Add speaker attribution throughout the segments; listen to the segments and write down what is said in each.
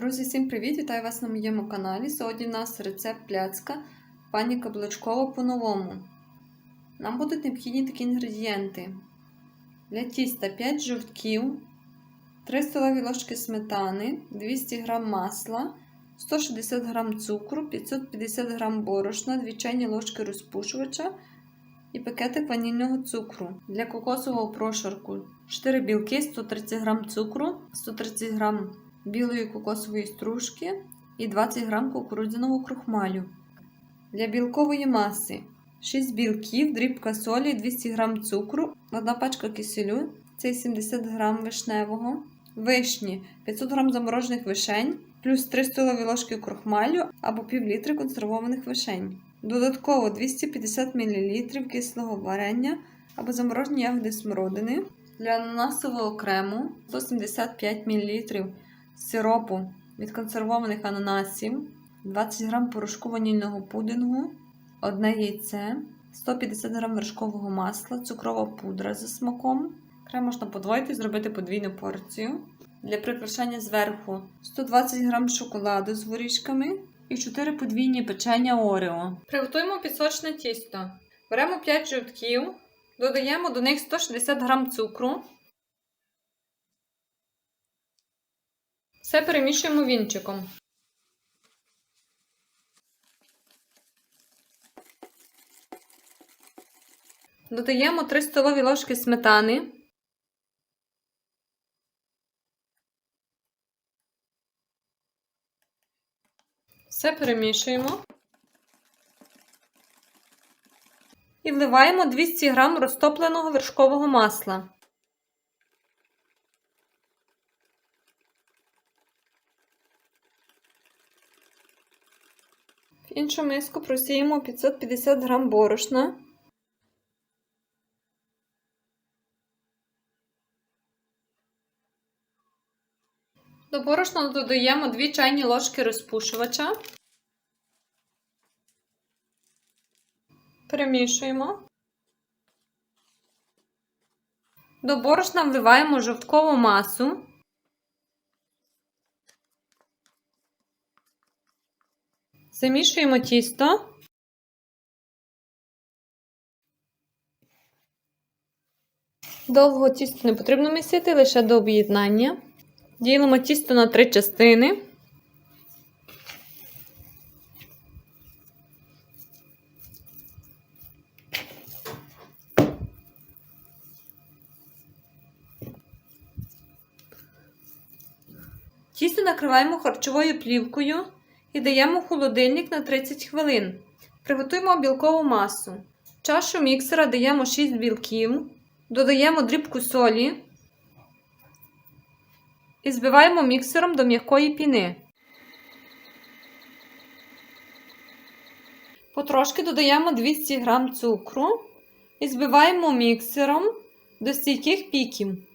Speaker 1: Друзі, всім привіт! Вітаю вас на моєму каналі. Сьогодні у нас рецепт пляцка пані Каблучкова по-новому. Нам будуть необхідні такі інгредієнти. Для тіста 5 жовтків, 3 столові ложки сметани, 200 г масла, 160 г цукру, 550 г борошна, 2 чайні ложки розпушувача і пакетик ванільного цукру. Для кокосового прошарку 4 білки, 130 г цукру, 130 г білої кокосової стружки і 20 г кукурудзяного крохмалю. Для білкової маси 6 білків, дрібка солі, 200 г цукру, 1 пачка киселю, це 70 г вишневого, вишні 500 г заморожених вишень, плюс 3 столові ложки крохмалю або пів літри консервованих вишень. Додатково 250 мл кислого варення або заморожені ягоди смородини. Для ананасового крему 175 мл сиропу від консервованих ананасів, 20 г порошку ванільного пудингу, одне яйце, 150 г вершкового масла, цукрова пудра за смаком. Крем можна подвоїти і зробити подвійну порцію. Для прикрашання зверху 120 г шоколаду з горішками і 4 подвійні печення Орео. Приготуємо підсочне тісто. Беремо 5 жовтків, додаємо до них 160 г цукру. Все перемішуємо вінчиком. Додаємо 3 столові ложки сметани. Все перемішуємо. І вливаємо 200 г розтопленого вершкового масла. Іншу миску просіємо 550 г борошна. До борошна додаємо 2 чайні ложки розпушувача. Перемішуємо. До борошна вливаємо жовткову масу. Замішуємо тісто. Довго тісто не потрібно місити, лише до об'єднання. Ділимо тісто на три частини. Тісто накриваємо харчовою плівкою і даємо в холодильник на 30 хвилин. Приготуємо білкову масу. В чашу міксера даємо 6 білків, додаємо дрібку солі і збиваємо міксером до м'якої піни. Потрошки додаємо 200 г цукру і збиваємо міксером до стійких піків.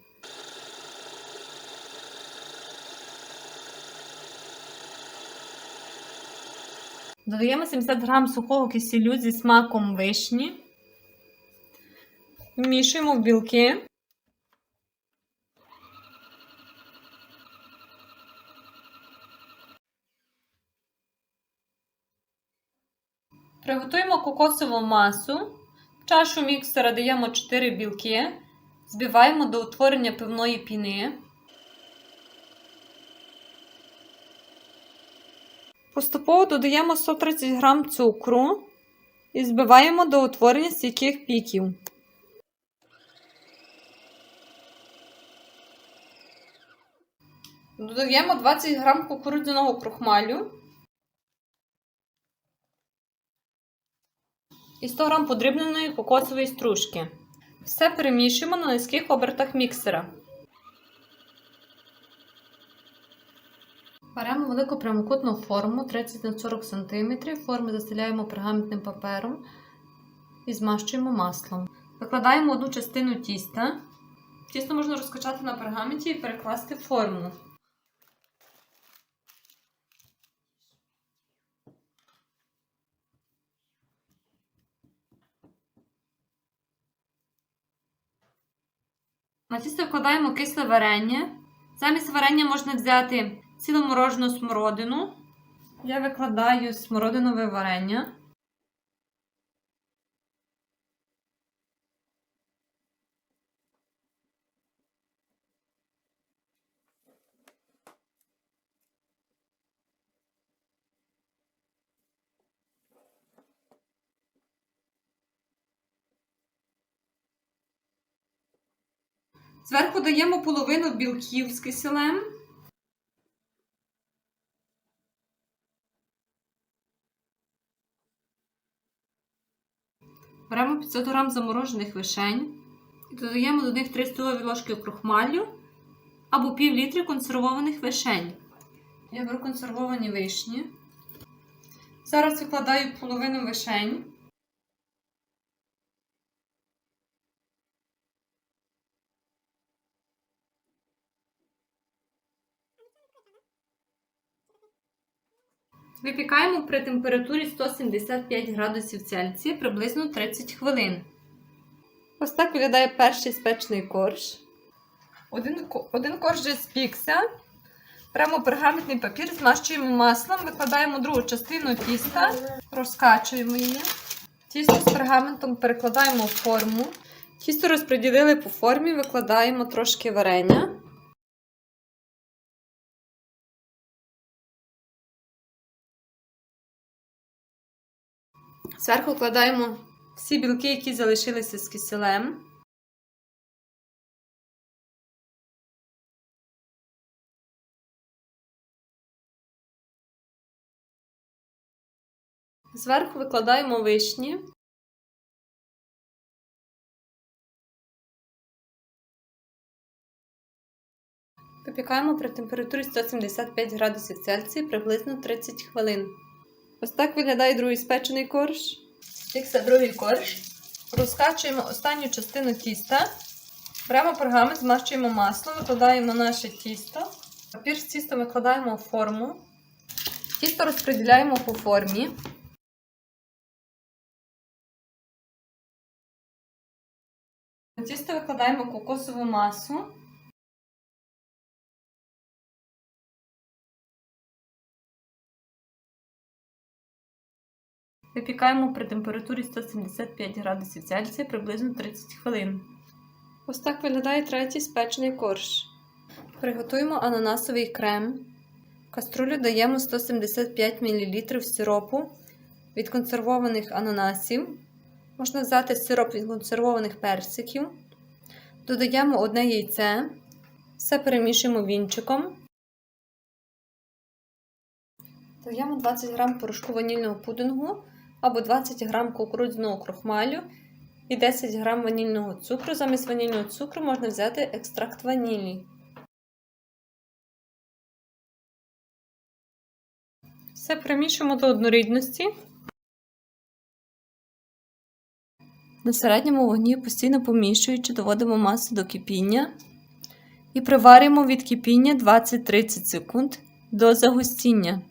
Speaker 1: Додаємо 70 г сухого киселю зі смаком вишні. Вмішуємо в білки. Приготуємо кокосову масу. В чашу міксера даємо 4 білки, збиваємо до утворення пивної піни. Поступово додаємо 130 г цукру і збиваємо до утворення стійких піків. Додаємо 20 г кукурудзяного крохмалю і 100 г подрібненої кокосової стружки. Все перемішуємо на низьких обертах міксера. Беремо велику прямокутну форму 30 на 40 см. Форму застеляємо пергаментним папером і змащуємо маслом. Викладаємо одну частину тіста. Тісто можна розкачати на пергаменті і перекласти форму. На тісто вкладаємо кисле варення. Замість варення можна взяти ціломорожену смородину. Я викладаю смородинове варення. Зверху даємо половину білків з киселем. 500 г заморожених вишень додаємо до них 3 столові ложки крохмалю або пів літри консервованих вишень. Я беру консервовані вишні. Зараз викладаю половину вишень. Випікаємо при температурі 175 градусів Цельсія приблизно 30 хвилин. Ось так виглядає перший спечений корж. Один, один корж вже спікся. Беремо пергаментний папір, змащуємо маслом, викладаємо другу частину тіста, розкачуємо її. Тісто з пергаментом перекладаємо в форму. Тісто розподілили по формі, викладаємо трошки варення. Зверху вкладаємо всі білки, які залишилися з киселем. Зверху викладаємо вишні. Випікаємо при температурі 175 градусів Цельсія приблизно 30 хвилин. Ось так виглядає другий спечений корж. Спікся другий корж. Розкачуємо останню частину тіста. Беремо пергамент, змащуємо маслом, викладаємо наше тісто. Папір з тістом викладаємо в форму. Тісто розподіляємо по формі. На тісто викладаємо кокосову масу. Випікаємо при температурі 175 градусів Цельсія приблизно 30 хвилин. Ось так виглядає третій спечений корж. Приготуємо ананасовий крем. В каструлю даємо 175 мл сиропу від консервованих ананасів. Можна взяти сироп від консервованих персиків. Додаємо одне яйце. Все перемішуємо вінчиком. Додаємо 20 г порошку ванільного пудингу або 20 г кукурудзяного крохмалю і 10 г ванільного цукру. Замість ванільного цукру можна взяти екстракт ванілі. Все перемішуємо до однорідності. На середньому вогні постійно помішуючи, доводимо масу до кипіння і приварюємо від кипіння 20-30 секунд до загустіння.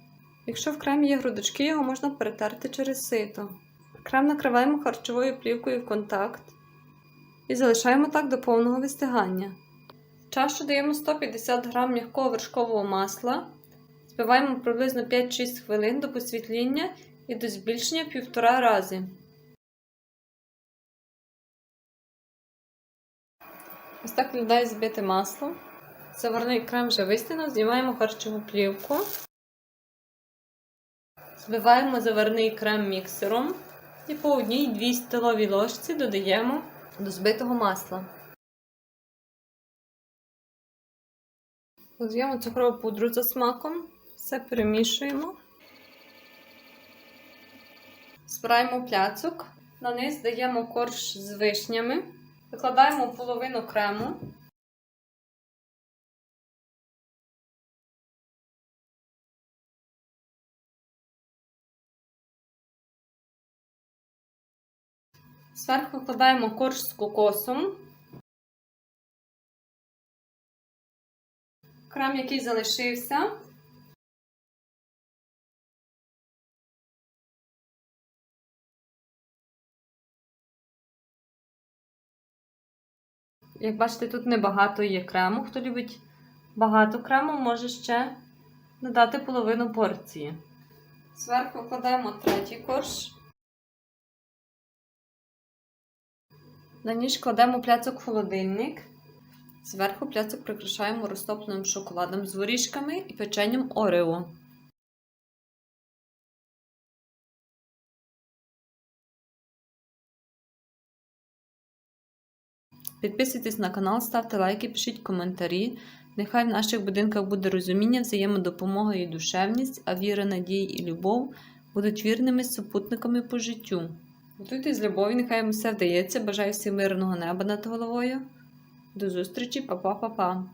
Speaker 1: Якщо в кремі є грудочки, його можна перетерти через сито. Крем накриваємо харчовою плівкою в контакт і залишаємо так до повного вистигання. В чашу даємо 150 г м'якого вершкового масла, збиваємо приблизно 5-6 хвилин до посвітління і до збільшення півтора рази. Ось так виглядає збите масло. Заварний крем вже вистинув, знімаємо харчову плівку. Збиваємо заварний крем міксером і по одній 2 столовій ложці додаємо до збитого масла. Додаємо цукрову пудру за смаком, все перемішуємо. Збираємо пляцок, на низ даємо корж з вишнями, викладаємо половину крему. Зверху викладаємо корж з кокосом. Крем, який залишився. Як бачите, тут небагато є крему. Хто любить багато крему, може ще
Speaker 2: Додати половину порції.
Speaker 1: Зверху кладемо третій корж. На ніж кладемо пляцок в холодильник. Зверху пляцок прикрашаємо розтопленим шоколадом з горішками і печенням Орео. Підписуйтесь на канал, ставте лайки, пишіть коментарі. Нехай в наших будинках буде розуміння, взаємодопомога і душевність, а віра, надія і любов будуть вірними супутниками по життю. Готуйте з любові, нехай вам все вдається. Бажаю всім мирного неба над головою. До зустрічі, па-па-па-па!